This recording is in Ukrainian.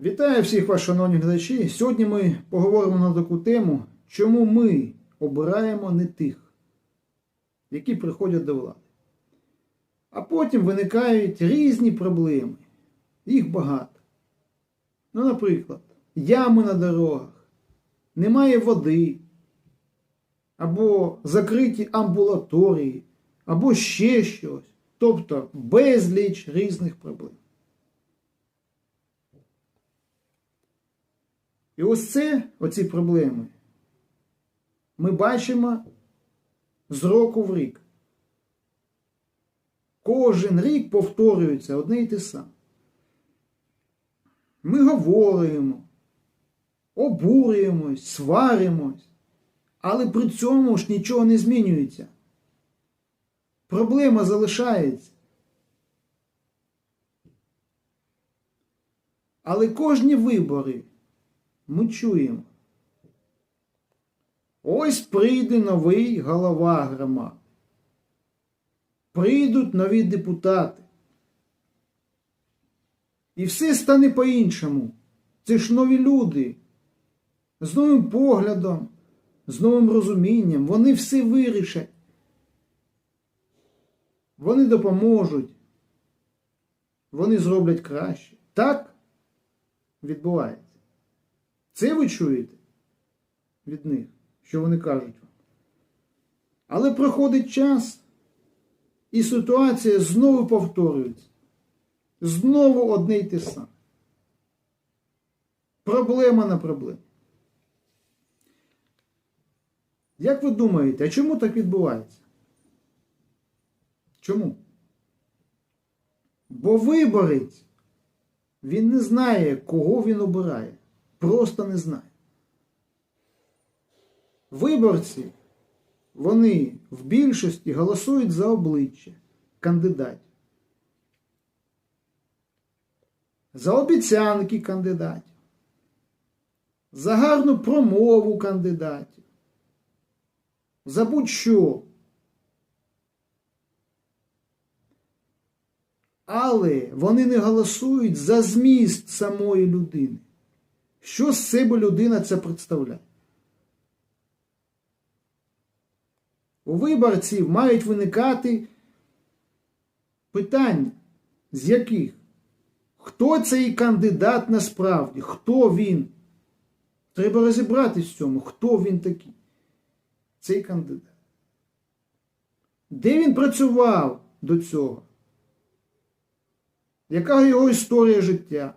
Вітаю всіх вас, шановні глядачі. Сьогодні ми поговоримо на таку тему, чому ми обираємо не тих, які приходять до влади. А потім виникають різні проблеми. Їх багато. Ну, наприклад, ями на дорогах, немає води, або закриті амбулаторії, або ще щось. Тобто безліч різних проблем. І ось це, оці проблеми, ми бачимо з року в рік. Кожен рік повторюється одне і те саме. Ми говоримо, обурюємось, сваримось, але при цьому ж нічого не змінюється. Проблема залишається. Але кожні вибори ми чуємо. Ось прийде новий голова громади. Прийдуть нові депутати. І все стане по-іншому. Це ж нові люди. З новим поглядом, з новим розумінням. Вони все вирішать. Вони допоможуть. Вони зроблять краще. Так відбувається. Це ви чуєте від них, що вони кажуть вам. Але проходить час, і ситуація знову повторюється. Знову одне й те саме. Проблема на проблему. Як ви думаєте, а чому так відбувається? Чому? Бо виборець, він не знає, кого він обирає. Просто не знає. Виборці, вони в більшості голосують за обличчя кандидатів. За обіцянки кандидатів. За гарну промову кандидатів. За будь-що. Але вони не голосують за зміст самої людини. Що з себе людина це представляє? У виборців мають виникати питання, з яких? Хто цей кандидат насправді? Хто він? Треба розібратись в цьому, хто він такий, цей кандидат. Де він працював до цього? Яка його історія життя?